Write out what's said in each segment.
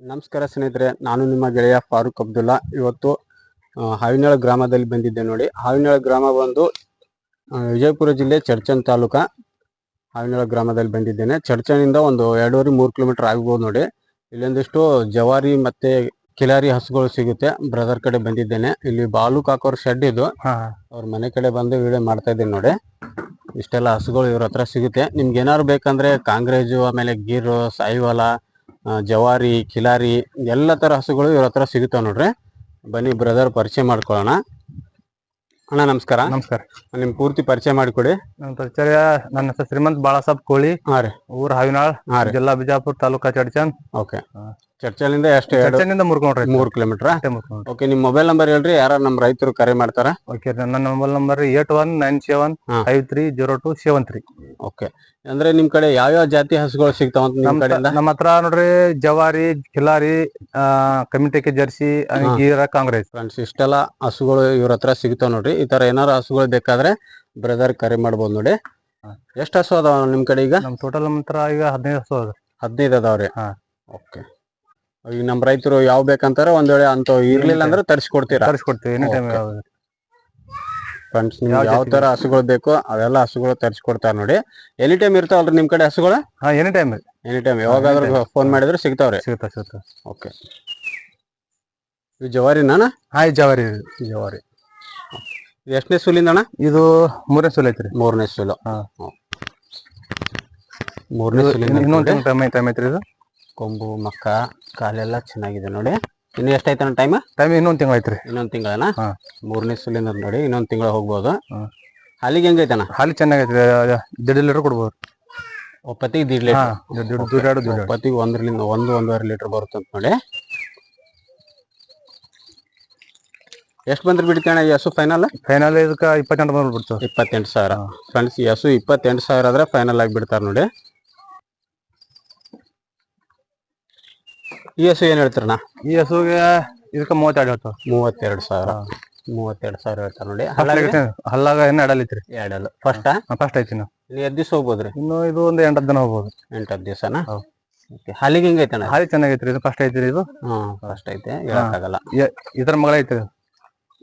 ನಮಸ್ಕಾರ ಸ್ನೇಹಿತರೆ ನಾನು ನಿಮ್ಮ ಗೆಳೆಯ ಫಾರೂಕ್ ಅಬ್ದುಲ್ಲಾ. ಇವತ್ತು ಹಾವಿನಾಳ ಗ್ರಾಮದಲ್ಲಿ ಬಂದಿದ್ದೆ ನೋಡಿ. ಹಾವಿನಾಳ ಗ್ರಾಮ ಬಂದು ವಿಜಯಪುರ ಜಿಲ್ಲೆ ಚರ್ಚನ್ ತಾಲೂಕ ಹಾವಿನಾಳ ಗ್ರಾಮದಲ್ಲಿ ಬಂದಿದ್ದೇನೆ. ಚರ್ಚನಿಂದ ಒಂದು ಎರಡೂವರೆ ಮೂರು ಕಿಲೋಮೀಟರ್ ಆಗ್ಬೋದು ನೋಡಿ. ಇಲ್ಲೊಂದಿಷ್ಟು ಜವಾರಿ ಮತ್ತೆ ಕಿಲಾರಿ ಹಸುಗಳು ಸಿಗುತ್ತೆ. ಬ್ರದರ್ ಕಡೆ ಬಂದಿದ್ದೇನೆ. ಇಲ್ಲಿ ಬಾಲು ಕಾಕೋರ್ ಶೆಡ್ ಇದು. ಅವ್ರ ಮನೆ ಕಡೆ ಬಂದು ವಿಡಿಯೋ ಮಾಡ್ತಾ ಇದ್ದೀನಿ ನೋಡಿ. ಇಷ್ಟೆಲ್ಲ ಹಸುಗಳು ಇವ್ರ ಹತ್ರ ಸಿಗುತ್ತೆ. ನಿಮ್ಗೆ ಏನಾದ್ರು ಬೇಕಂದ್ರೆ ಕಾಂಗ್ರೇಜು ಆಮೇಲೆ ಗೀರು ಸಾಯಿವಾಲ ಜವಾರಿ ಕಿಲಾರಿ ಎಲ್ಲ ತರ ಹಸುಗಳು ಇವ್ರ ಹತ್ರ ಸಿಗುತ್ತಾವ ನೋಡ್ರಿ. ಬನ್ನಿ ಬ್ರದರ್ ಪರಿಚಯ ಮಾಡ್ಕೊಳ್ಳೋಣ. ಅಣ್ಣ ನಮಸ್ಕಾರ. ನಮಸ್ಕಾರ. ನಿಮ್ ಪೂರ್ತಿ ಪರಿಚಯ ಮಾಡಿಕೊಡಿ. ನನ್ನ ಪರಿಚಯ ನನ್ನ ಹೆಸರು ಶ್ರೀಮಂತ್ ಬಾಳಾಸಾಬ್ ಕೋಳಿ. ಹಾ ರೀ. ಊರ್ ಹಾವಿನಾಳ್ ಜಿಲ್ಲಾ ಬಿಜಾಪುರ್ ತಾಲೂಕಾ ಚಡ್ಚಂದ್ ಓಕೆ. ಚರ್ಚಲಿಂದ ಎಷ್ಟು ಎರಡು ಕಿಲೋಮೀಟರ್ ಮೂರು ಓಕೆ ನಿಮ್ ಮೊಬೈಲ್ ನಂಬರ್ ಹೇಳ್ರಿ ಯಾರ ನಮ್ ರೈತರು ಕರೆ ಮಾಡ್ತಾರ? ಓಕೆ ನನ್ನ mobile number eight one nine seven five three zero two seven three okay ಅಂದ್ರೆ ನಿಮ್ ಕಡೆ ಯಾವ ಯಾವ ಜಾತಿ ಹಸುಗಳು ಸಿಗ್ತಾವಂತ ನಿಮ್ ನಮ್ಮ ಕಡೆಯಿಂದ? ನಮ್ಮ ಹತ್ರ ನೋಡ್ರಿ ಜವಾರಿ ಕಿಲಾರಿ ಆ ಕಮಿಟೆಕೆ ಜರ್ಸಿ. ಗೀರ ಕಾಂಗ್ರೆಸ್. ಫ್ರೆಂಡ್ಸ್ ಇಷ್ಟೆಲ್ಲ ಹಸುಗಳು ಇವ್ರ ಹತ್ರ ಸಿಗ್ತಾವ ನೋಡ್ರಿ. ಈ ತರ ಏನಾರು ಹಸುಗಳು ಬೇಕಾದ್ರೆ ಬ್ರದರ್ ಕರೆ ಮಾಡ್ಬೋದು ನೋಡಿ. ಎಷ್ಟು ಹಸು ಅದಾವ ನಿಮ್ ಕಡೆ ಈಗ? ನಮ್ ಟೋಟಲ್ ನಮ್ಮ ಹತ್ರ ಈಗ ಹದಿನೈದು ಹಸು ಅದ ಹದಿನೈದು ಅದಾವ್ರಿ. ಹಾ. ಓಕೆ ಈಗ ನಮ್ ರೈತರು ಯಾವ ಬೇಕಂತಾರ ಒಂದ್ ವೇಳೆ ಅಂತ ಇರ್ಲಿಲ್ಲ ಅಂದ್ರೆ ತರಿಸ್ಕೊಡ್ತೀರಾ? ತರಿಸ್ಕೊಡ್ತೀವಿ ಎನಿ ಟೈಮ್. ಫ್ರೆಂಡ್ಸ್ ನಿಮ್ಗೆ ಯಾವ ತರ ಹಸುಗಳು ಬೇಕು ಅವೆಲ್ಲ ಹಸುಗಳು ತರಿಸ್ಕೊಡ್ತಾರ ನೋಡಿ. ಎನಿ ಟೈಮ್ ಇರ್ತಾವಲ್ರಿ ನಿಮ್ ಕಡೆ ಹಸುಗಳು? ಹಾ ಎನಿ ಟೈಮ್ ಎನಿ ಟೈಮ್ ಯಾವಾಗಾದ್ರೂ ಫೋನ್ ಮಾಡಿದ್ರೆ ಸಿಗ್ತಾವ್ರಿ. ಸಿಗುತ್ತಾ ಸಿಗುತ್ತಾ ಓಕೆ ಇದು ಜವಾರಿನ ಹಾಯ್ ಜವಾರಿ. ಜವಾರಿ. ಎಷ್ಟನೇ ಸುಲಿಂದ ಅಣ್ಣ ಇದು ಮೂರನೇ ಸುಲ್ ಐತ್ರಿ. ಮೂರನೇ ಸುಲ್. ಮೂರನೇ ಸುಲಿಂದ ಇನ್ನೊಂದ್ ಟೈಮ್ ಐತ್ರಿ ಇದು? ಕೊಂಬು ಮಕ್ಕ ಕಾಲೆಲ್ಲ ಚೆನ್ನಾಗಿದೆ ನೋಡಿ. ಇನ್ನು ಎಷ್ಟೈತನ ಟೈಮ್ ಟೈಮ್ ಇನ್ನೊಂದ್ ತಿಂಗಳು ಐತ್ರಿ. ಇನ್ನೊಂದ್ ತಿಂಗಳನ ಹಾ. ಮೂರನೇ ಸುಲಿಂದ ನೋಡಿ ಇನ್ನೊಂದ್ ತಿಂಗಳ ಹೋಗ್ಬೋದು. ಹಾ. ಹಾಲಿಗೆ ಹೆಂಗೈತನ ಹಾಲಿ ಚೆನ್ನಾಗೈತ್ರಿ ದಿಡ್ ಲೀಟರ್ ಕೊಡ್ಬೋದು. ಒಪ್ಪತ್ತಿಗೆ ದೀಡ್ ಲೀಟರ್. ಒಪ್ಪತ್ತಿಗೆ ಒಂದರಿಂದ ಒಂದು ಒಂದೂವರೆ ಲೀಟರ್ ಬರುತ್ತೆ ಅಂತ ನೋಡಿ. ಎಷ್ಟು ಬಂದ್ರೆ ಬಿಡ್ತಾನೆ ಯಸು ಫೈನಲ್ ಫೈನಲ್ ಇದಕ್ಕೆ ಇಪ್ಪತ್ತೆಂಟು ಬಂದ್ರೆ ಬಿಡ್ತಾರೆ ಇಪ್ಪತ್ತೆಂಟು ಸಾವಿರ. ಫ್ರೆಂಡ್ಸ್ ಯಸು ಇಪ್ಪತ್ತೆಂಟು ಸಾವಿರ ಆದ್ರೆ ಫೈನಲ್ ಆಗಿ ಬಿಡ್ತಾರೆ ನೋಡಿ. ಈ ಎಸ್ ಏನ್ ಹೇಳ್ತಾರಣ್ಣ? ಇ ಹಸುಗೆ ಇದಕ್ಕೆ ಮೂವತ್ತೆರಡು ಹೇಳ್ತಾವ ಮೂವತ್ತೆರಡು ಸಾವಿರ. ಮೂವತ್ತೆರಡು ಸಾವಿರ ಹೇಳ್ತಾರೆ ನೋಡಿ. ಹಳ್ಳಾಗ ಹಲ್ಲಾಗ ಏನು ಅಡಲಿತ್ರಿ ಎರಡಲ್ಲ ಫಸ್ಟ್ ಫಸ್ಟ್ ಐತಿ ನಾವು ಇಲ್ಲಿ ಎದ್ದು ದಿವಸ ಹೋಗ್ಬೋದ್ರಿ? ಇನ್ನು ಇದು ಒಂದು ಎಂಟು ದಿನ ಹೋಗ್ಬೋದು. ಎಂಟು ಹತ್ತು ದಿವಸನ ಹಾಲಿಗೆ ಹಾಲಿಗೆ ಐತೆ ಹಾಲಿ ಚೆನ್ನಾಗೈತ್ರಿ. ಇದು ಫಸ್ಟ್ ಐತ್ರಿ ಇದು. ಹ್ಮ್ ಫಸ್ಟ್ ಐತೆ. ಹೇಳಕ್ಕಾಗಲ್ಲ. ಇದ್ರ ಮಗಳ ಐತ್ರಿ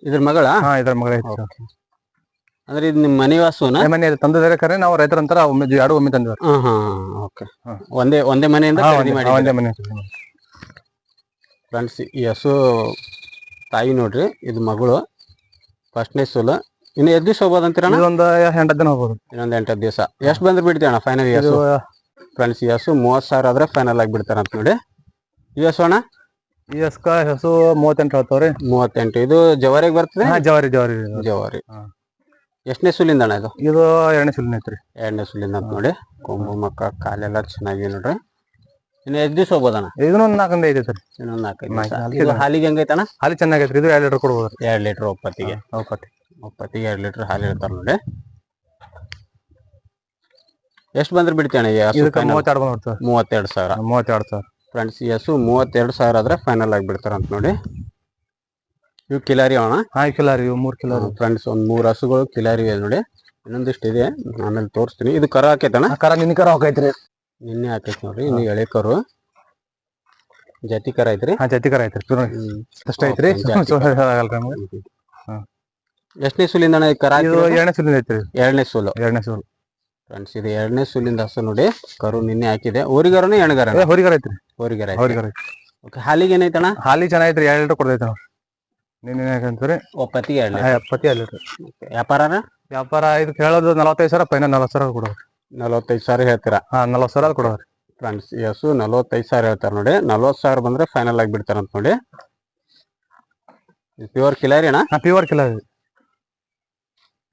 ಇದ್ರ ಮಗಳ? ಹಾ ಇದ್ರ ಮಗಳ ಐತಿ. ಅಂದ್ರೆ ಇದು ನಿಮ್ಮ ಮನೆ ವಾಸುನ? ಮನೆ ತಂದಿದ್ದಾರೆ ಕರೆ ನಾವು ರೈತರ ಅಂತಾರ ಒಮ್ಮೆ ಎರಡು ಒಮ್ಮೆ ತಂದಿದ್ದಾರೆ. ಹಾ ಹಾ ಓಕೆ ಒಂದೇ ಒಂದೇ ಮನೆಯಿಂದ ಖರೀದಿ ಒಂದೇ- ಮಾಡಿ ಒಂದೇ ಮನೆ. ಫ್ರೆಂಡ್ಸ್ ಈ ಹಸು ತಾಯಿ ನೋಡ್ರಿ ಇದು ಮಗಳು ಫಸ್ಟ್ನೇ ಸೋಲು. ಇನ್ನು ಎದ್ದು ದಿವಸ ಹೋಗ್ಬೋದು ಅಂತೀರ ಒಂದು ಎಂಟು ದಿನ ಹೋಗ್ಬೋದು. ಇನ್ನೊಂದು ಎಂಟು ದಿವಸ. ಎಷ್ಟು ಬಂದ್ರೆ ಅಣ್ಣ ಫೈನಲ್ ಹಸು? ಫ್ರೆಂಡ್ಸ್ ಈ ಹಸು ಮೂವತ್ತು ಸಾವಿರ ಆದ್ರೆ ಫೈನಲ್ ಆಗಿ ಬಿಡ್ತಾರ ಅಂತ ನೋಡಿ. ಈ ಹಸು ಅಣ್ಣ? ಈ ಹಸ್ಕ ಹಸು ಮೂವತ್ತೆಂಟು ಹೇಳ್ತಾವ್ರಿ. ಮೂವತ್ತೆಂಟು. ಇದು ಜವಾರಿಗೆ ಬರ್ತದೆ? ಹಾ ಜವಾರಿ ಜವಾರಿ. ಜವಾರಿ. ಎಷ್ಟನೇ ಸುಲಿಂದ ಅಣ್ಣ ಇದು? ಇದು ಎರಡನೇ ಸುಲಿನ ಐತ್ರಿ. ಎರಡನೇ ಸುಲಿಂದ ಅಂತ ನೋಡಿ. ಕೊಂಬು ಮಕ್ಕ ಕಾಲೆಲ್ಲ ಚೆನ್ನಾಗಿ ನೋಡ್ರಿ. ಇನ್ನು ಎಷ್ಟು ದಿವಸ ಹೋಗ್ಬೋದಣ್ಣ? ಇದನ್ನೊಂದು ನಾಲ್ಕಂದ ಇನ್ನೊಂದ್ ನಾಲ್ಕು- ಇದು. ಹಾಲಿಗೆ ಹೆಂಗೈತಣ್ಣ ಹಾಲಿ ಇದು ಎರಡು ಲೀಟರ್ ಕೊಡ್ಬೋದು ಎರಡು ಲೀಟರ್ ಒಪ್ಪತ್ತಿಗೆ. ಒಪ್ಪತ್ತಿ. ಒಪ್ಪತ್ತಿಗೆ ಎರಡು ಲೀಟರ್ ಹಾಲಿ ಇರ್ತಾರ ನೋಡಿ. ಎಷ್ಟು ಬಂದ್ರೆ ಬಿಡ್ತೇನೆ? ಮೂವತ್ತೆರಡು ಮೂವತ್ತೆರಡು ಸಾವಿರ. ಮೂವತ್ತೆರಡು ಸಾವಿರ. ಫ್ರೆಂಡ್ಸ್ ಮೂವತ್ತೆರಡು ಸಾವಿರ ಆದ್ರೆ ಫೈನಲ್ ಆಗಿ ಬಿಡ್ತಾರ ಅಂತ ನೋಡಿ. ಇವು ಕಿಲಾರಿ ಅವಣ ಹಾ ಕಿಲಾರಿ ಇವು ಮೂರ್ ಕಿಲಾರಿ. ಫ್ರೆಂಡ್ಸ್ ಒಂದ್ ಮೂರ್ ಹಸುಗಳು ಕಿಲಾರಿ ಇದೆ ನೋಡಿ. ಇನ್ನೊಂದಿಷ್ಟು ಇದೆ. ಆಮೇಲೆ ತೋರಿಸ್ತೀನಿ. ಇದು ಕರ ಹಾಕೈತಣ್ಣ? ಕರ ನಿನ್ನ ಕರ ಹೋಗೈತ್ರಿ ನಿನ್ನೆ ಹಾಕೈತಿ ನೋಡ್ರಿ ಇನ್ನು ಎಳೆಕರು. ಕರು ಜತಿ ಕರ ಐತ್ರಿ? ಹಾ ಜತಿಕರ ಐತ್ರಿ ಚೂರು ಅಷ್ಟ ಐತ್ರಿ. ಎಷ್ಟನೇ ಸುಲಿಂದ ಕರ ಇದು? ಎರಡನೇ ಸುಲಿಂದ ಐತ್ರಿ. ಎರಡನೇ ಸುಲು. ಎರಡನೇ ಸುಲು. ಫ್ರೆಂಡ್ಸ್ ಇದು ಎರಡನೇ ಸುಲಿಂದ ಹಸು ನೋಡಿ ಕರು ನಿನ್ನೆ ಹಾಕಿದೆ. ಊರಿಗರನ ಎಣಗರ ಹೋರಿಗರ ಹೊರಿಗರ ಐತ್ರಿ. ಊರಿಗರ ಹೊರಿಗರ ಐತ್ರಿ. ಓಕೆ ಹಾಲಿಗೆ ಏನೈತಣ್ಣ ಹಾಲಿ ಚೆನ್ನಾಗೈತ್ರಿ ಎರಡು ಲೀಟರ್ ಕೊಡ್ತೈತೆ ನಿನ್ನೆ ಯಾಕಂತೀರಿ ಒಪ್ಪತ್ತಿಗೆ ಎರಡು ಲೀಟರ್. ವ್ಯಾಪಾರನ? ವ್ಯಾಪಾರ ಇದು ಕೇಳೋದು ನಲವತ್ತೈದು ಸಾವಿರ ಪೈನ ನಲವತ್ತು ಸಾವಿರ ಕೊಡೋರಿ ನಲವತ್ತೈದು ಸಾವಿರ ಹೇಳ್ತೀರಾ? ಹಾ ನಲವತ್ತು ಸಾವಿರ ಕೊಡೋರಿ. ಫ್ರೆಂಡ್ಸ್ ಎಸ್ ನಲವತ್ತೈದು ಸಾವಿರ ಹೇಳ್ತಾರೆ ನೋಡಿ. ನಲವತ್ತು ಸಾವಿರ ಬಂದ್ರೆ ಫೈನಲ್ ಆಗಿ ಬಿಡ್ತಾರಂತ ನೋಡಿ. ಪ್ಯೂರ್ ಕಿಲಾರಿ ಅಣ್ಣ? ಹಾ ಪ್ಯೂರ್ ಕಿಲಾರಿ ಐತಿ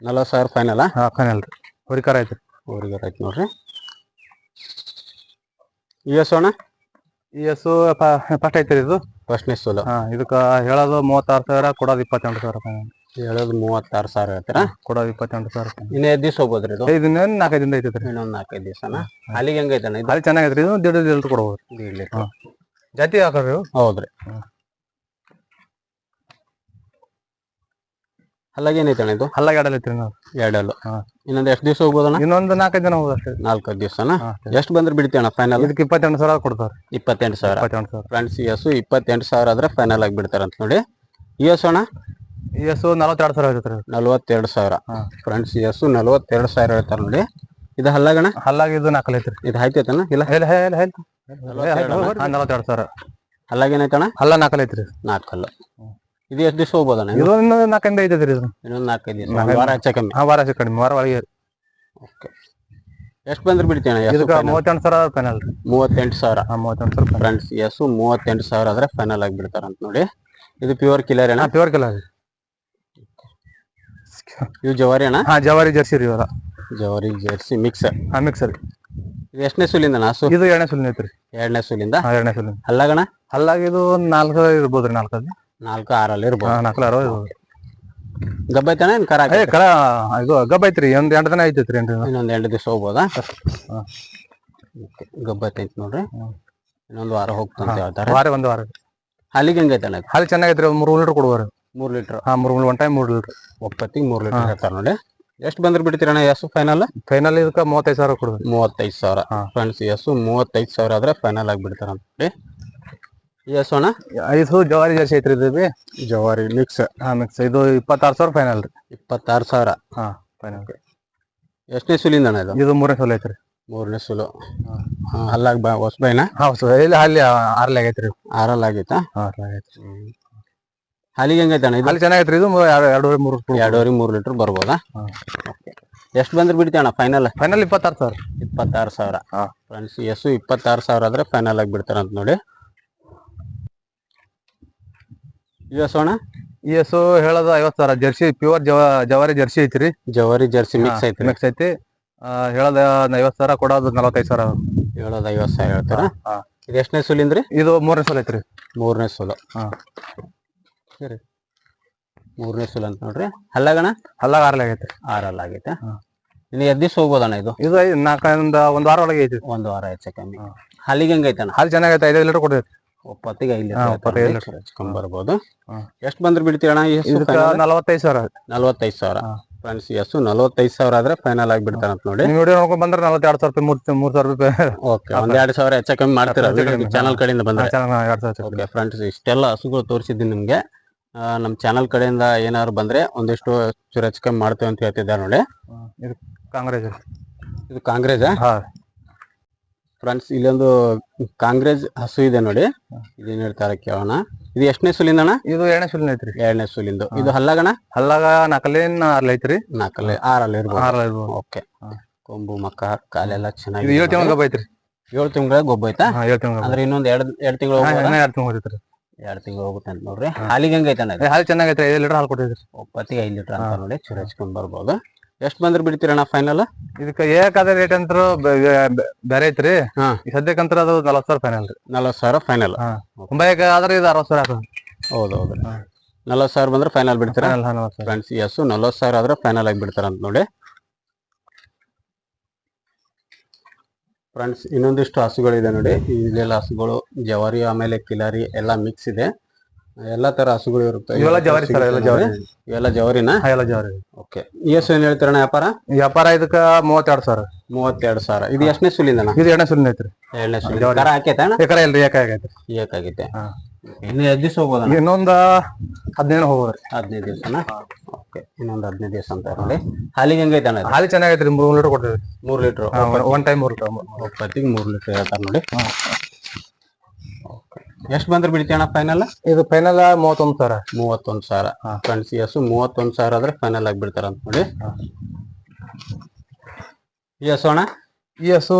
ನಲವತ್ತು ಸಾವಿರ ಫೈನಲ್ ಹಾ ಫೈನಲ್ ರೀ ಹುರಿಕಾರ ಐತ್ರಿ. ಹುರಿಕಾರ ಆಯ್ತು ನೋಡ್ರಿ. ಇ ಎಸ್ ಅಣ್ಣ? ಇ ಎಸ್ ಫಸ್ಟ್ ಐತ್ರಿ ಇದು. ಫಸ್ಟ್ನೇ ಸೋಲು ಹಾ ಇದಕ್ಕ ಹೇಳೋದು ಮೂವತ್ತಾರು ಸಾವಿರ ಕೊಡೋದು ಇಪ್ಪತ್ತೆಂಟು ಸಾವಿರ ಫೈನಲ್ ಹೇಳೋದು ಮೂವತ್ತಾರು ಸಾವಿರ ಹೇಳ್ತೀರಾ? ಕೊಡೋದು ಇಪ್ಪತ್ತೆಂಟು ಸಾವಿರ ಇನ್ನೇ ದಿವಸ ಹೋಗ್ಬೋದ್ರಿ ಇದು? ದಿನ ನಾಲ್ಕೈದು ದಿನ ಐತೈತ್ರಿ. ಇನ್ನೊಂದು ನಾಲ್ಕೈದು ದಿವಸನ? ಅಲ್ಲಿಗೆ ಹೆಂಗೈತಣ್ಣ ಇದು? ಹಾಲಿ ಚೆನ್ನಾಗೈತ್ರಿ ಇದು ದೇಡ್ ಲೀಟರ್ ಕೊಡ್ಬೋದು. ದೀಡ್ ಲೀಟರ್. ಜಾತಿ ಹಾಕೋರಿ. ಹೌದ್ರಿ. ಹಲ್ಲಾಗ ಏನೈತೆ ಅಣ್ಣ ಇದು? ಹಲ್ಲಾಗ ಎರಡಲ್ಲ ಐತ್ರಿ ನಾವು ಎರಡಲ್ಲು. ಇನ್ನೊಂದ್ ಎಷ್ಟು ದಿವಸ ಹೋಗ್ಬೋದಣ್ಣ? ಇನ್ನೊಂದು ನಾಲ್ಕೈದು ದಿನ ಹೋಗೋದು ಅಷ್ಟೇ. ನಾಲ್ಕೈದು ದಿವಸನ? ಎಷ್ಟು ಬಂದ್ರೆ ಬಿಡ್ತೀವಿ ಫೈನಲ್ ಇದಕ್ಕೆ ಇಪ್ಪತ್ತೆಂಟು ಸಾವಿರ ಕೊಡ್ತಾರೆ. ಇಪ್ಪತ್ತೆಂಟು ಸಾವಿರ. ಇಪ್ಪತ್ತೆಂಟು ಸಾವಿರ. ಫ್ರೆಂಡ್ಸ್ ಎಸ್ ಇಪ್ಪತ್ತೆಂಟು ಸಾವಿರ ಆದ್ರೆ ಫೈನಲ್ ಆಗಿ ಬಿಡ್ತಾರಂತ ನೋಡಿ. ಇ ಎಸ್ ಅಣ್ಣ? ಎಸ್ ನಲವತ್ತೆರಡು ಸಾವಿರ ನಲ್ವತ್ತೆರಡು ಸಾವಿರ. ಹಾ. ಫ್ರೆಂಡ್ಸ್ ಎಸ್ ನಲ್ವತ್ತೆರಡು ಸಾವಿರ ಹೇಳ್ತಾರೆ ನೋಡಿ. ಇದು ಹಲ್ಲಾಗಣ? ಹಲ್ಲಾಗ ಇದು ನಾಲ್ಕಲ್ಲ ಐತ್ರಿ. ಇದು ಆಯ್ತೈತಣ್ಣ ಇಲ್ಲ? ಹೇಳ ಹೇಳ ಹೇಳ ನಲವತ್ತೆರಡು ಅಣ್ಣ? ನಲವತ್ತೆರಡು ಸಾವಿರ. ಹಲ್ಲಾಗೇನೈತಣ್ಣ ಹಲ್ಲ ನಾಲ್ಕಲ್ಲ ಐತ್ರಿ. ಇದು ಎಷ್ಟು ದಿವಸ ಹೋಗ್ಬೋದಣ್ಣ ಇದು? ಇದು ಇನ್ನೊಂದು ನಾಲ್ಕೈದು ಐತ್ರಿ ಇದು. ಇನ್ನೊಂದು ನಾಲ್ಕೈದು ದಿವಸ. ನಾಲ್ಕೈದು ವಾರ ಹೆಚ್ಚ ಕಮ್ಮಿ. ಹಾ ವಾರ ಆಚೆ ಕಡಿಮೆ. ವಾರ ಒಳಗೆ ಓಕೆ. ಎಷ್ಟು ಬಂದ್ರೆ ಎಸ್ ಇದಕ್ಕೆ ಮೂವತ್ತೆಂಟು ಸಾವಿರ ಫೈನಲ್ ರೀ. ಮೂವತ್ತೆಂಟು ಸಾವಿರ. ಹಾ ಮೂವತ್ತೆಂಟು ಸಾವಿರ ಫ್ರೆಂಡ್ಸ್ ಎಸ್ ಮೂವತ್ತೆಂಟು ಸಾವಿರ ಆದ್ರೆ ಫೈನಲ್ ಆಗಿ ಬಿಡ್ತಾರಂತ ನೋಡಿ. ಇದು ಪ್ಯೂರ್ ಕಿಲರ್ ಹಾ ಪ್ಯೂರ್ ಕಿಲ್ಲ ರೀ. ಇವು ಜವಾರಿ ಅಣ್ಣ? ಹಾ ಜವಾರಿ ಜರ್ಸಿ ರೀ ಜವಾರಿ ಜರ್ಸಿ ಮಿಕ್ಸ್ ಹಾ ಮಿಕ್ಸರ್ ಇದು ಎಷ್ಟನೇ ಸುಲಿಂದ ಸು ಇದು ಎರಡನೇ ಸುಲಿನ ಐತ್ರಿ. ಎರಡನೇ ಸುಲಿಂದ? ಹಾ ಎರಡನೇ ಸುಲಿನ ಅಲ್ಲಾಗಣ ಅಲ್ಲಾಗ ಇದು ನಾಲ್ಕು ಇರ್ಬೋದು ರೀ ನಾಲ್ಕು ನಾಲ್ಕು ಆರಲ್ಲಿ ಇರ್ಬೋದು. ನಾಲ್ಕು ಆರೋ ಇರ್ಬೋದು. ಗಬ್ಬ ಐತಾನ ಏನ್ ಕರ ಏ ಕಳ ಇದು ಗಬ್ಬ ಐತ್ರಿ ಒಂದ್ ಎಂಟು ದಿನ ಐತೈತ್ರಿ ಎಂಟು ದಿನ ಇನ್ನೊಂದ್ ಎರಡು ದಿವಸ ಹೋಗ್ಬೋದಾ. ಗಬ್ಬ ಐತೈತಿ ನೋಡ್ರಿ. ಇನ್ನೊಂದ್ ವಾರ ಹೋಗ್ತಂತ ಹೇಳ್ತಾರೆ ವಾರ ಒಂದು ವಾರ. ಅಲ್ಲಿಗೆ ಇದು? ಹಾಲು ಚೆನ್ನಾಗೈತ್ರಿ ಒಂದು ಮೂರು ಲೀಟರ್ ಕೊಡುವಾರ ಮೂರ್ ಲೀಟರ್ ಹಾ ಮೂರು ಒನ್ ಟೈಮ್ ಮೂರು ಲೀಟರ್ ಒಪ್ಪತ್ತಿಗೆ ಮೂರು ಲೀಟರ್ ಹೇಳ್ತಾರೆ ನೋಡಿ. ಎಷ್ಟು ಬಂದ್ರೆ ಬಿಡ್ತೀರಣ್ಣ ಎಸ್ ಫೈನಲ್ ಫೈನಲ್ ಇದಕ್ಕೆ ಮೂವತ್ತೈದು ಸಾವಿರ ಕೊಡುದು ಮೂವತ್ತೈದು ಸಾವಿರ. ಫ್ರೆಂಡ್ಸ್ ಎಸ್ ಮೂವತ್ತೈದು ಸಾವಿರ ಆದ್ರೆ ಫೈನಲ್ ಆಗಿ ಬಿಡ್ತಾರ ನೋಡಿ ಎಸ್ ಅಣ್ಣ? ಐದು ಜವಾರಿ ಜರ್ಸಿ ಐತ್ರಿ ಇದು ಬಿ. ಜವಾರಿ ಮಿಕ್ಸ್ ಹಾ ಮಿಕ್ಸ್ ಇದು ಇಪ್ಪತ್ತಾರು ಸಾವಿರ ಫೈನಲ್ ರೀ. ಇಪ್ಪತ್ತಾರು ಸಾವಿರ. ಹಾ ಫೈನಲ್ ಎಷ್ಟನೇ ಸುಲಿಂದ ಅಣ್ಣ ಇದು? ಇದು ಮೂರನೇ ಸಲ ಐತ್ರಿ. ಮೂರನೇ ಸುಲು. ಹಾ. ಹಲ್ಲಾಗ ಬಾ ಹೊಸಬೈನ? ಹಾ ಇಲ್ಲ ಇಲ್ಲಿ ಅಲ್ಲಿ ಆರಲ್ಲಿ ಆಗೈತ್ರಿ ಆರಲ್ಲಿ ಆಗೈತಾ? ಹಾ ಆರ್ಲೆ ಆಗೈತ್ರಿ ಹಾಲಿಗೆ ಹೆಂಗೈತೆ ಅಣ್ಣ ಇದು? ಅಲ್ಲಿ ಚೆನ್ನಾಗೈತ್ರಿ ಇದು ಮೂ- ಎರಡು ಎರಡೂವರೆ ಮೂರು ಎರಡೂವರೆ ಮೂರು ಲೀಟರ್ ಬರ್ಬೋದಾ. ಎಷ್ಟು ಬಂದ್ರೆ ಬಿಡ್ತೀವಿ ಅಣ್ಣ ಫೈನಲ್ ಫೈನಲ್ ಇಪ್ಪತ್ತಾರು ಸಾವಿರ. ಇಪ್ಪತ್ತಾರು ಸಾವಿರ. ಹಾ. ಫ್ರೆಂಡ್ಸ್ ಎಸ್ ಇಪ್ಪತ್ತಾರು ಸಾವಿರ ಆದ್ರೆ ಫೈನಲ್ ಆಗಿ ಬಿಡ್ತಾರಂತ ನೋಡಿ. ಎಸ್ ಅಣ್ಣ? ಈ ಹಸು ಹೇಳೋದು ಐವತ್ತು ಸಾವಿರ. ಜರ್ಸಿ ಪ್ಯೂರ್ ಜವ ಜವಾರಿ ಜರ್ಸಿ ಐತ್ರಿ. ಜವಾರಿ ಜರ್ಸಿ ಮಿಕ್ಸ್ ಐತಿ ಮಿಕ್ಸ್ ಐತಿ. ಆ, ಹೇಳೋದು ಐವತ್ತು ಸಾವಿರ ಕೊಡೋದು ನಲವತ್ತೈದು ಸಾವಿರ. ಹೇಳೋದು ಐವತ್ತು ಸಾವಿರ ಹೇಳ್ತಾರ? ಹಾ. ಇದು ಎಷ್ಟನೇ ಸುಲಿಂದ್ರಿ? ಇದು ಮೂರನೇ ಸಲ ಐತ್ರಿ. ಮೂರನೇ ಸುಲು. ಹಾ. ಸರಿ. ಮೂರನೇ ಸುಲ್ ಅಂತ ನೋಡ್ರಿ. ಹಲ್ಲಾಗಣ ಹಲ್ಲಾಗ ಆರಲ್ ಆಗೈತೆ. ಆರಲ್ ಆಗೈತೆ. ಇನ್ನು ಎದ್ದು ದಿವಸ ಹೋಗ್ಬೋದಣ್ಣ ಇದು? ಇದು ಐ- ನಾಲ್ಕರಿಂದ ಒಂದು ವಾರ ಒಳಗೆ ಐತಿ. ಒಂದು ವಾರ ಹೆಚ್ಚ ಕಮ್ಮಿ ಹಲ್ಲಿಗೆ ಹೆಂಗೈತಣ್ಣ ಹಾಲು ಚೆನ್ನಾಗೈತೆ ಐದೈದು ಲೀಟರ್ ಕೊಡ್ತೈತಿ ಒಪ್ಪತ್ತಿಗೆ ಐದು ಹಾ, ಲೀಟರ್. ಹಚ್ಕೊಂಡ್ ಬರ್ಬೋದು. ಹಾ. ಎಷ್ಟು ಬಂದ್ರೆ ಬಿಡ್ತೀರಣ್ಣ ಇದಕ್ಕೆ ನಲವತ್ತೈದು ಸಾವಿರ ನಲವತ್ತೈದು ಸಾವಿರ. ಹಾ. ಫ್ರೆಂಡ್ಸ್ ಎಸ್ ನಲವತ್ತೈದು ಸಾವಿರ ಆದ್ರೆ ಫೈನಲ್ ಆಗಿ ಬಿಡ್ತಾರಂತ ನೋಡಿ. ನೀವು ವಿಡಿಯೋ ನೋಡ್ಕೊಂಡ್ ಬಂದ್ರೆ ನಲವತ್ತೆರಡು ಸಾವಿರ ರೂಪಾಯಿ ಮೂರ್ ಮೂರ್ ಸಾವಿರ ರೂಪಾಯಿ. ಓಕೆ ಒಂದ್ ಎರಡು ಸಾವಿರ ಹೆಚ್ಚು ಕಮ್ಮಿ ಮಾಡ್ತೀರಾ? ಹೆಚ್ಚು ಕಮ್ಮಿ, ಚಾನಲ್ ಕಡೆಯಿಂದ ಬಂದ್ರೆ. ಚೆನ್ನಾಗಿ ಎರಡು ಸಾವಿರ ಓಕೆ ಫ್ರೆಂಡ್ಸ್ ಇಷ್ಟೆಲ್ಲ ಹಸುಗಳು ತೋರಿಸಿದ್ದೀನಿ ನಿಮ್ಗೆ. ಆ, ನಮ್ ಚಾನಲ್ ಕಡೆಯಿಂದ ಏನಾದ್ರು ಬಂದ್ರೆ ಒಂದಿಷ್ಟು ಚೂರು ಹೆಚ್ಚು ಕಮ್ಮಿ ಮಾಡ್ತೇವೆ ಅಂತ ಹೇಳ್ತಿದ್ದಾರೆ ನೋಡಿ. ಇದು ಕಾಂಗ್ರೆಸ್. ಇದು ಕಾಂಗ್ರೆಸ್ ಹಾ. ಫ್ರೆಂಡ್ಸ್ ಇಲ್ಲೊಂದು ಕಾಂಗ್ರೆಸ್ ಹಸು ಇದೆ ನೋಡಿ. ಇದೇನ್ ಹೇಳ್ತಾರೆ ಕೇಳೋಣ. ಇದು ಎಷ್ಟನೇ ಸುಲಿಂದ ಅಣ್ಣ? ಇದು ಎರಡನೇ ಸುಲಿನ ಐತ್ರಿ. ಎರಡನೇ ಸುಲಿಂದು. ಇದು ಹಲ್ಲಗಣ ಹಲ್ಲಾಗ ನಕಲಿನ ಆರ್ಲೆ ಐತ್ರಿ. ನಕಲಿ ಆರಲ್ಲಿ ಇರ್ಬೋದು. ಓಕೆ. ಕೊಂಬು ಮಕ್ಕ ಕಾಲೆಲ್ಲ ಚೆನ್ನಾಗಿ ಏಳು ತಿಂಗಳ ಗೊಬ್ಬ ಐತ್ರಿ. ಏಳು ತಿಂಗಳ ಗೊಬ್ಬ ಐತಾ? ಹಾ ಏಳು ತಿಂಗಳ ಅಂದ್ರೆ ಇನ್ನೊಂದ್ ಎರಡ್ ಎರಡ್ ತಿಂಗಳು ಎರಡು ತಿಂಗಳು ಎರಡ್ ತಿಂಗಳು ಹೋಗುತ್ತೆ ಅಂತ ನೋಡ್ರಿ ಹಾಲಿಗೆ ಹೆಂಗೈತೆ ಇದು? ಹಾಲು ಚೆನ್ನಾಗೈತೆ ಐದು ಲೀಟರ್ ಹಾಲು ಕೊಟ್ಟಿದ್ರಿ. ಒಪ್ಪತ್ತಿಗೆ ಐದು ಲೀಟರ್ ಅಂತ ನೋಡಿ ಚೂರು ಹಚ್ಕೊಂಡು ಬರ್ಬೋದು. ಎಷ್ಟು ಬಂದ್ರೆ ಬಿಡ್ತೀರಣ್ಣ ಫೈನಲ್ ಇದಕ್ಕೆ ಏಕಾದ ರೇಟ್ ಅಂತ ಬೇರೆ ಐತ್ರಿ. ಸದ್ಯಕ್ಕಂತ್ರ ಅದು ನಲವತ್ತು ಸಾವಿರ ಫೈನಲ್ ರೀ. ನಲವತ್ತು ಸಾವಿರ ಫೈನಲ್ ಮುಂಬೈಗೆ ಆದ್ರೆ ಇದು ಅರವತ್ತು ಸಾವಿರ ಹೌದು ಹೌದು. ನಲ್ವತ್ತು ಸಾವಿರ ಬಂದ್ರೆ ಫೈನಲ್ ಬಿಡ್ತೀರಾ? ಫ್ರೆಂಡ್ಸ್ ಎಸ್ ನಲವತ್ತು ಸಾವಿರ. ಆದ್ರೆ ಫೈನಲ್ ಆಗಿ ಬಿಡ್ತಾರ ಅಂತ ನೋಡಿ. ಫ್ರೆಂಡ್ಸ್ ಇನ್ನೊಂದಿಷ್ಟು ಹಸುಗಳಿದೆ ನೋಡಿ. ಇಲ್ಲೆಲ್ಲ ಹಸುಗಳು ಜವಾರಿ ಆಮೇಲೆ ಕಿಲಾರಿ ಎಲ್ಲ ಮಿಕ್ಸ್ ಇದೆ. ಎಲ್ಲಾ ತರ ಹಸುಗಳು ಇರುತ್ತೆ. ಇವೆಲ್ಲ ಜವಾರಿ ಸರ್ ಎಲ್ಲ ಜವಾರಿ. ಇವೆಲ್ಲ ಜವಾರಿನ? ಎಲ್ಲ ಜವಾರಿ. ಓಕೆ. ಎಷ್ಟು ಏನ್ ಹೇಳ್ತೀರಣ್ಣ ವ್ಯಾಪಾರ? ವ್ಯಾಪಾರ ಇದಕ್ಕ ಮೂವತ್ತೆರಡು ಸಾವಿರ. ಮೂವತ್ತೆರಡು ಸಾವಿರ. ಇದು ಎಷ್ಟನೇ ಸುಲಿಂದಣ್ಣ ಇದು ಎರಡನೇ ಸುಲಿಂದ ಐತ್ರಿ. ಎರಡನೇ ಸುಲಿಂದ. ಹಾಕೈತೆ ಏಕಾಗೈತೆ ಹಾ. ಇನ್ನು ಇನ್ನೊಂದ ಹದಿನೈದು ಹೋಗೋದ್ರಿ ಹದಿನೈದು ದಿವಸನ? ಓಕೆ ಇನ್ನೊಂದು ಹದಿನೈದು ದಿವಸ ಅಂತ ನೋಡಿ ಹಾಲಿಗೆ ಹೆಂಗೈತೆ ಅಣ್ಣ ಹಾಲಿ ಚೆನ್ನಾಗೈತ್ರಿ ಮೂರು ಲೀಟರ್ ಕೊಡ್ತೀವಿ. ಮೂರ್ ಲೀಟರ್? ಒನ್ ಟೈಮ್ ಮೂರು ಲೀಟರ್. ಒಪ್ಪತ್ತಿಗೆ ಮೂರ್ ಲೀಟರ್ ಹೇಳ್ತಾರೆ ನೋಡಿ. ಎಷ್ಟು ಬಂದ್ರೆ ಬಿಡ್ತೀಯಣ್ಣ ಫೈನಲ್ ಇದು ಫೈನಲ್ ಮೂವತ್ತೊಂದು ಸಾವಿರ. ಮೂವತ್ತೊಂದು ಸಾವಿರ. ಫ್ರೆಂಡ್ಸ್ ಎಸ್ ಮೂವತ್ತೊಂದು ಸಾವಿರ ಆದ್ರೆ ಫೈನಲ್ ಆಗಿ ಬಿಡ್ತಾರ ಅಂತ ನೋಡಿ. ಎಸ್ ಅಣ್ಣ? ಈ ಹಸು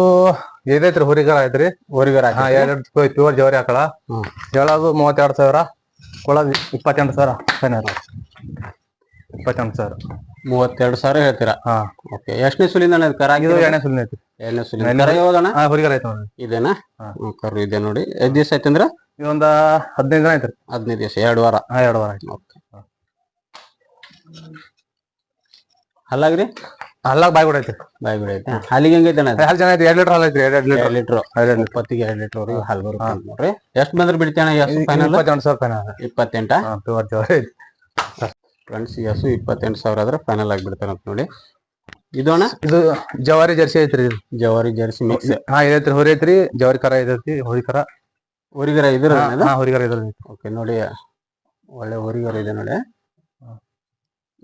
ಇದೈತ್ರಿ ಹುರಿಗಾರ ಐತ್ರಿ? ಊರಿಗಾರ ಹಾ ಎರಡು ಪ್ಯೂರ್ ಜವರಿ ಹಾಕಳ. ಹೇಳೋದು ಮೂವತ್ತೆರಡು ಸಾವಿರ ಕೊಡೋದು ಇಪ್ಪತ್ತೆಂಟು ಸಾವಿರ ಫೈನಲ್. ಇಪ್ಪತ್ತೆಂಟು ಸಾವಿರ. ಮೂವತ್ತೆರಡು ಸಾವಿರ ಹೇಳ್ತೀರಾ? ಹಾ. ಓಕೆ ಎಷ್ಟನೇ ಸುಲಿಂದ ಅಣ್ಣ ಇದು? ಕರ ಇದು ಹಾಕಿರೋದು? ಎರಡನೇ ಸುಲಿನ ಐತಿ ಎರಡನೇ ಸುಲಿಂದ ಕರ ಯಾವ್ದಣ್ಣ ಹಾ ಹುರಿಗಾರ ಐತೆ ನೋಡ್ರಿ. ಇದೇನಾ. ಕರು ಇದೆ ನೋಡಿ. ಎಷ್ಟು ದಿವಸ ಆಯ್ತಂದ್ರ ಇದೊಂದ ಹದಿನೈದು ದಿನ ಐತ್ರಿ ಹದಿನೈದು ದಿವಸ ಎರಡು ವಾರ. ಹಾ ಎರಡು ವಾರ ಆಯ್ತು. ಓಕೆ. ಹಲ್ಲಾಗ್ರಿ ಅಲ್ಲಾಗ ಬಾಯ್ ಕೂಡ ಐತ್ರಿ ಬಾಯ್ ಬಿಡಿ ಐತೆ ಹಾಲಿಗೆ ಹೆಂಗೈತೆ ಅಣ್ಣ? ಹಾಲು ಜನ ಐತಿ ಎರಡು ಲೀಟರ್ ಹಾಲು ಐತ್ರಿ ಎರಡು ಎರಡು ಲೀಟರ್. ಎರಡ್ ಲೀಟರ್. ಎರಡು ಲೀಟರ್. ಇಪ್ಪತ್ತಿಗೆ ಎರಡ್ ಲೀಟರ್ ವರೆಗೂ ಹಾಲು ಬರುತ್ತೆ ಅಂತ ನೋಡ್ರಿ ಎಷ್ಟು ಬಂದ್ರೆ ಬಿಡ್ತೇನೆ ಎಷ್ಟು ಫೈನಲ್ ಇಪ್ಪತ್ತೆಂಟು ಸಾವಿರ ಫೈನಲ್ ಇಪ್ಪತ್ತೆಂಟ? ಪ್ಯೂರ್ ಐತಿ. ಫ್ರೆಂಡ್ಸ್ ಎಸು ಇಪ್ಪತ್ತೆಂಟು ಸಾವಿರ ಆದ್ರೆ ಫೈನಲ್ ಆಗಿಬಿಡ್ತಾರೆ ಅಂತ ನೋಡಿ. ಇದು ಅಣ್ಣ? ಇದು ಜವಾರಿ ಜರ್ಸಿ ಐತ್ರಿ ಇದು. ಜವಾರಿ ಜರ್ಸಿ ಮಿಕ್ಸ್ ಹಾ ಇದೈತ್ರಿ ಹುರಿ ಐತ್ರಿ ಜವಾರಿ ಕರ ಇದೈತಿ ಹೋರಿ ಕರ. ಊರಿಗರ ಇದ್ರ ಹಾ ಹೊರಿಗರ ಇದ್ರಿ ಓಕೆ ನೋಡಿ ಒಳ್ಳೆ ಊರಿಗರ ಇದೆ ನೋಡಿ.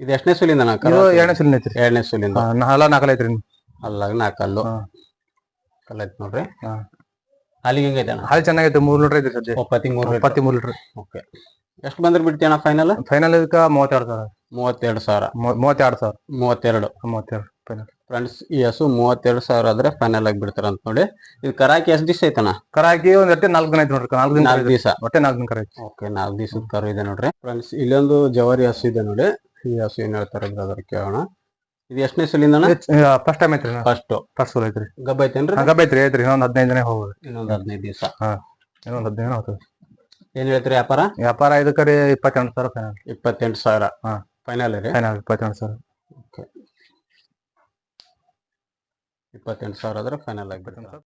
ಇದು ಎಷ್ಟನೇ ಸುಲಿಂದ ಇದು ಎರಡನೇ ಸುಲಿನ ಐತ್ರಿ. ಎರಡನೇ ಸುಲಿಂದ. ಹಲ ನಾಲ ನಾಲ್ಕಲ್ ಐತ್ರಿ ಅಲ್ಲಾಗ ನಾಲ್ಕಲ್ಲು ಕಲ್ ಐತಿ ನೋಡ್ರಿ. ಹಾ. ಅಲ್ಲಿಗೆ ಹೆಂಗೈತೆ ಹಾಲು ಚೆನ್ನಾಗೈತೆ ಮೂರ್ ಲೀಟರ್ ಐತಿ ಸದ್ಯ. ಪತಿ ಮೂರು ಪತಿ ಮೂರ್ ಲೀಟರ್. ಓಕೆ. ಎಷ್ಟು ಬಂದ್ರೆ ಬಿಡ್ತೀಯ ಅಣ್ಣ ಫೈನಲ್ ಫೈನಲ್ ಇದಕ್ಕ ಮೂವತ್ತೆರಡು ಸಾವಿರ. ಮೂವತ್ತೆರಡು ಸಾವಿರ. ಮೂವತ್ತೆರಡು ಸಾವಿರ. ಮೂವತ್ತೆರಡು. ಮೂವತ್ತೆರಡು ಫೈನಲ್ ಫ್ರೆಂಡ್ಸ್ ಈ ಹಸು ಮೂವತ್ತೆರಡು ಸಾವಿರ ಆದ್ರೆ ಫೈನಲ್ ಆಗಿ ಬಿಡ್ತಾರ ಅಂತ ನೋಡಿ. ಇದು ಕರಾಕಿ ಎಷ್ಟು ದಿವಸ ಐತಣ್ಣ? ಕರಾಕಿ ಒಂದ್ ಎಟ್ಟೆ ನಾಲ್ಕು ದಿನ ಐತಿ ನೋಡ್ರಿ ನಾಲ್ಕು ದಿನ ನಾಲ್ಕು ದಿವಸ. ಒಟ್ಟೆ ನಾಲ್ಕು ದಿನ ಕರ ಐತಿ ಓಕೆ ನಾಲ್ಕು ದಿವಸದ ಕರು ಇದೆ ನೋಡ್ರಿ. ಫ್ರೆಂಡ್ಸ್ ಇಲ್ಲೊಂದು ಜವಾರಿ ಹಸು ಇದೆ ನೋಡಿ. ಹಸು ಏನ್ ಹೇಳ್ತಾರೆ ಬ್ರದರ್ ಕೇಳೋಣ. ಇದು ಎಷ್ಟನೇ ಸಲಿಂದ ಫಸ್ಟ್ ಟೈಮ್ ಐತ್ರಿ ಫಸ್ಟ್ ಫಸ್ಟ್ ಸಲ ಐತ್ರಿ. ಗಬ್ಬ ಐತೇನ್ರಿ ಗಬ್ಬ ಐತ್ರಿ ಐತ್ರಿ. ಇನ್ನೊಂದ್ ಹದಿನೈದು ದಿನ ಹೋಗ್ಬೋದು ಇನ್ನೊಂದ್ ಹದಿನೈದು ದಿವಸ. ಇನ್ನೊಂದ್ ಹದಿನೈದು ದಿನ ಹೋಗ್ತದೆ. ಏನ್ ಹೇಳ್ತೀರಿ ವ್ಯಾಪಾರ? ವ್ಯಾಪಾರ ಇದಕ್ಕರಿ ಇಪ್ಪತ್ತೆಂಟು ಸಾವಿರ ಫೈನಲ್ ಇಪ್ಪತ್ತೆಂಟು ಸಾವಿರ. ಹಾ. ಫೈನಲ್ ರೀ? ಫೈನಲ್ ಇಪ್ಪತ್ತೆಂಟು ಸಾವಿರ. ಇಪ್ಪತ್ತೆಂಟು ಸಾವಿರ ಆದ್ರೆ ಫೈನಲ್ ಆಗಿಬಿಡ್ತಾರೆ